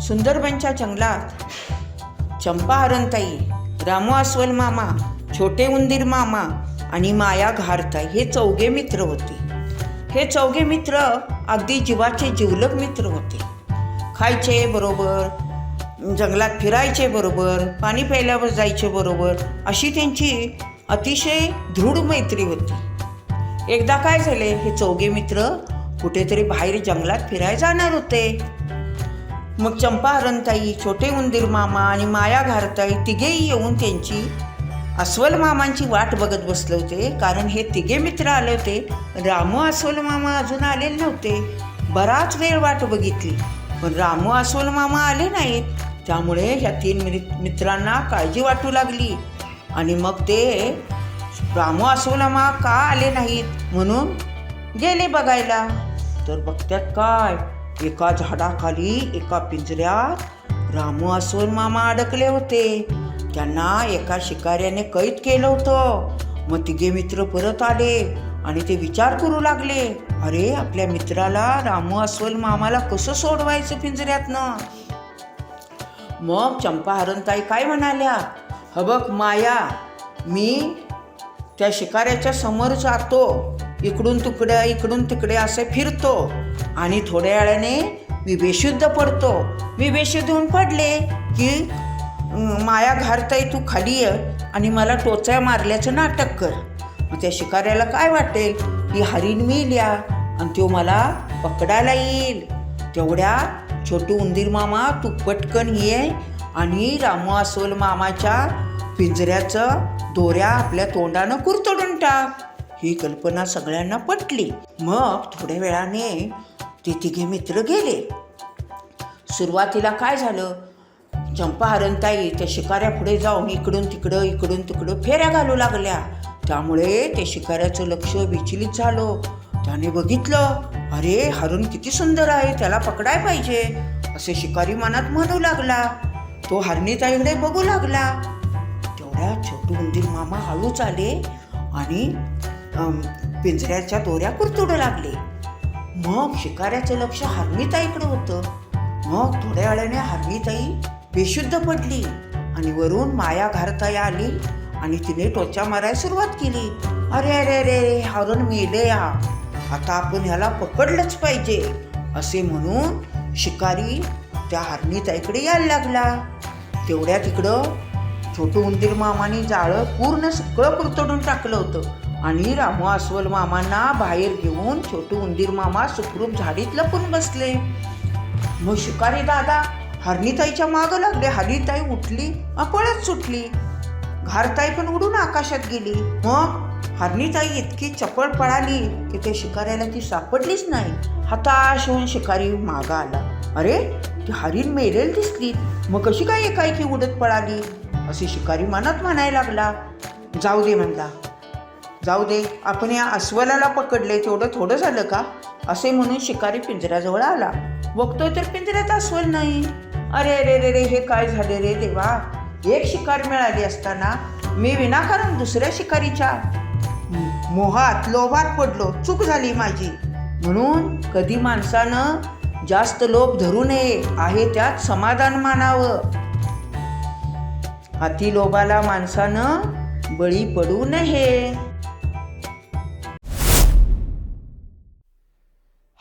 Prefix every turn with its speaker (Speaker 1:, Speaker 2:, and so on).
Speaker 1: सुंदरबनच्या जंगलात. चंपा हरणताई रामू अस्वल मामा छोटे उंदीर मामा आणि माया घारताई हे चौघे मित्र होते. हे चौघे मित्र अगदी जीवाचे जिवलग मित्र होते. खायचे बरोबर जंगलात फिरायचे बरोबर पाणी प्यायल्यावर जायचे बरोबर अशी त्यांची अतिशय दृढ मैत्री होती. एकदा काय झाले हे चौघे मित्र कुठेतरी बाहेर जंगलात फिरायला जाणार होते. मग चंपा हरणताई छोटे उंदीर मामा आणि माया घारताई तिघेही येऊन त्यांची अस्वल मामांची वाट बघत बसले होते. कारण हे तिघे मित्र आले होते. रामू अस्वल मामा अजून आलेले नव्हते. बराच वेळ वाट बघितली. पण रामू अस्वल मामा आले नाहीत. त्यामुळे ह्या तीन मित्रांना काळजी वाटू लागली. आणि मग ते रामू अस्वल मामा का आले नाहीत? म्हणून गेले बघायला. तर बघत्यात काय? एका झाडाखाली एका पिंजऱ्यात रामू अस्वल मामा अडकले होते. त्यांना एका शिकाऱ्याने कैद केलं होतं. मग तिघे मित्र परत आले आणि ते विचार करू लागले अरे आपल्या मित्राला रामू अस्वल मामाला कसं सोडवायचं पिंजऱ्यातनं? मग चंपा हरणताई काय म्हणाल्या ह बघ माया मी त्या शिकाऱ्याच्या समोर जातो. इकडून तिकडे इकडून तिकडे असे फिरतो. आणि थोड्या वेळाने मी बेशुद्ध पडतो. मी बेशुद्ध होऊन पडले की माया घारताई तू खाली ये आणि मला टोचा मारल्याचं नाटक कर. मग त्या शिकाऱ्याला काय वाटेल? की हरिण मी इल्या आणि तो मला पकडायला येईल. तेवढ्या छोटू उंदीर मामा तू पटकन ये आणि रामू अस्वल मामाच्या पिंजऱ्याचं दोऱ्या आपल्या तोंडानं कुरतडून टाक. ही कल्पना सगळ्यांना पटली. मग थोड्या वेळाने ते तिघे मित्र गेले. सुरुवातीला काय झालं? चंपा हरणताई त्या शिकाऱ्या पुढे जाऊन इकडून तिकडं इकडून तिकडं फेऱ्या घालू लागल्या. त्यामुळे ते शिकाऱ्याचं लक्ष विचलित झालं. त्याने बघितलं अरे हरण किती सुंदर आहे त्याला पकडाय पाहिजे असे शिकारी मनात म्हणू लागला. तो हरणीताईकडे बघू लागला. तेवढ्या छोटू उंदीर मामा हळूच आले आणि पिंजऱ्याच्या दोऱ्या कुरतोडू लागले. मग शिकाऱ्याचं लक्ष हरणीताईकडे होतं. मग थोड्या वेळाने हरणीताई बेशुद्ध पडली आणि वरून माया घारताई आली आणि तिने टोचा मारायला सुरुवात केली. अरे अरे अरे अरे हरण मेले या. आता आपण ह्याला पकडलंच पाहिजे असे म्हणून शिकारी त्या हरणीताईकडे यायला लागला. तेवढ्या तिकडं छोटू उंदीर मामाने जाळं पूर्ण सगळं कुरतडून टाकलं होतं. आणि रामू अस्वल मामांना बाहेर घेऊन छोटू उंदीर मामा सुखरूप झाडीत लपून बसले. मग शिकारी दादा हरणीताईच्या मागं लागले. हरिताई उठली अपळत सुटली. घारताई पण उडून आकाशात गेली. मग हरणीताई इतकी चपळ पळाली की ते शिकाऱ्याला ती सापडलीच नाही. हताश होऊन शिकारी मागं आला. अरे ती हरिण मेरेल दिसली. मग कशी काय एकाएकी उडत पळाली? असे शिकारी मनात म्हणायला लागला. जाऊ दे म्हणला. जाऊ दे आपण या अस्वलाला पकडले तेवढं थोडं झालं का? असे म्हणून शिकारी पिंजऱ्याजवळ आला. बघतोय तर पिंजऱ्यात अस्वल नाही. अरे अरे रे रे हे काय झाले रे देवा? एक शिकार मिळाली असताना मी विनाकारण दुसऱ्या शिकारीच्या मोहात लोभात पडलो. चूक झाली माझी. म्हणून कधी माणसानं जास्त लोभ धरू नये आहे त्यात समाधान मानावं. हाती लोभाला माणसानं बळी पडू नये.